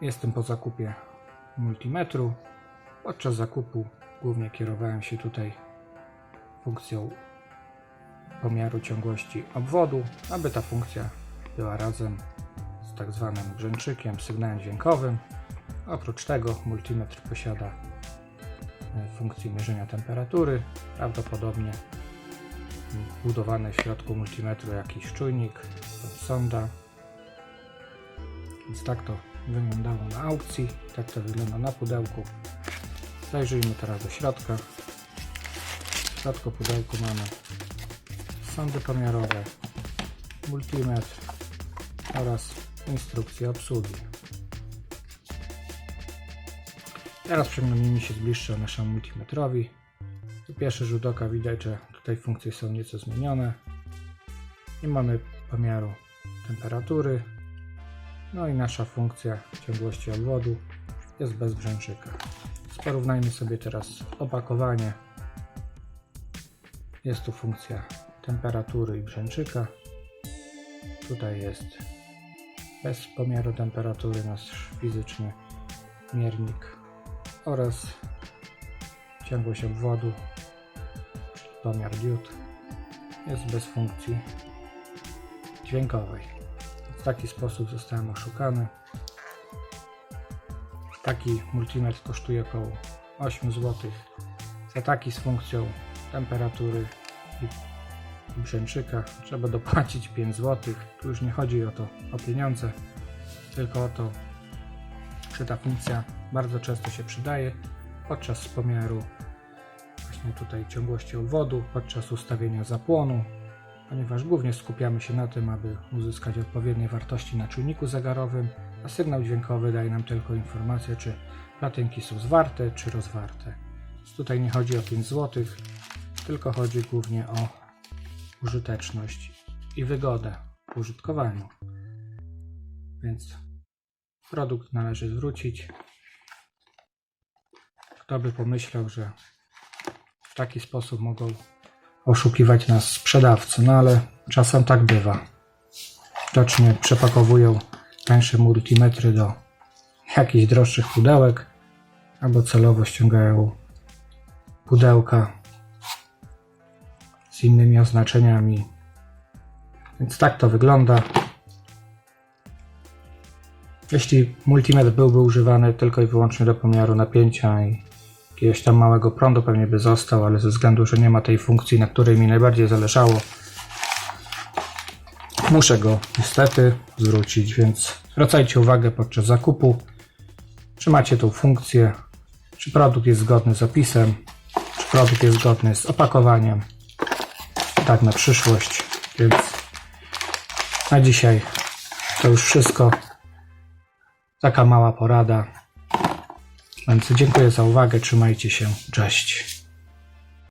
Jestem po zakupie multimetru. Podczas zakupu głównie kierowałem się tutaj funkcją pomiaru ciągłości obwodu, aby ta funkcja była razem z tak zwanym brzęczykiem, sygnałem dźwiękowym. Oprócz tego multimetr posiada e, funkcję mierzenia temperatury. Prawdopodobnie wbudowany w środku multimetru jakiś czujnik, bądź sonda. Więc tak to wyglądało na aukcji, tak to wygląda na pudełku. Zajrzyjmy teraz do środka. W środku pudełku mamy sondy pomiarowe, multimetr oraz instrukcję obsługi. Teraz przyglądnijmy się z bliższa naszemu multimetrowi. Tu pierwszy rzut oka widać, że tutaj funkcje są nieco zmienione. Nie mamy pomiaru temperatury. No i nasza funkcja ciągłości obwodu jest bez brzęczyka. Porównajmy sobie teraz opakowanie. Jest tu funkcja temperatury i brzęczyka. Tutaj jest bez pomiaru temperatury nasz fizyczny miernik oraz ciągłość obwodu, pomiar diod jest bez funkcji dźwiękowej. Taki sposób zostałem oszukany. Taki multimetr kosztuje około 8 zł. Za taki z funkcją temperatury i brzęczyka trzeba dopłacić 5 zł. Tu już nie chodzi o to, o pieniądze, tylko o to, że ta funkcja bardzo często się przydaje podczas pomiaru właśnie tutaj ciągłości obwodu, podczas ustawienia zapłonu, ponieważ głównie skupiamy się na tym, aby uzyskać odpowiednie wartości na czujniku zegarowym, a sygnał dźwiękowy daje nam tylko informację, czy platynki są zwarte, czy rozwarte. Tutaj nie chodzi o 5 zł, tylko chodzi głównie o użyteczność i wygodę w użytkowaniu. Więc produkt należy zwrócić. Kto by pomyślał, że w taki sposób mogą oszukiwać nas sprzedawcy, no ale czasem tak bywa. Widocznie przepakowują tańsze multimetry do jakichś droższych pudełek, albo celowo ściągają pudełka z innymi oznaczeniami. Więc tak to wygląda. Jeśli multimetr byłby używany tylko i wyłącznie do pomiaru napięcia i jakiegoś tam małego prądu pewnie by został, ale ze względu, że nie ma tej funkcji, na której mi najbardziej zależało, muszę go niestety zwrócić, więc zwracajcie uwagę podczas zakupu, czy macie tą funkcję, czy produkt jest zgodny z opisem, czy produkt jest zgodny z opakowaniem. Tak na przyszłość, więc na dzisiaj to już wszystko. Taka mała porada. Więc dziękuję za uwagę, trzymajcie się, cześć.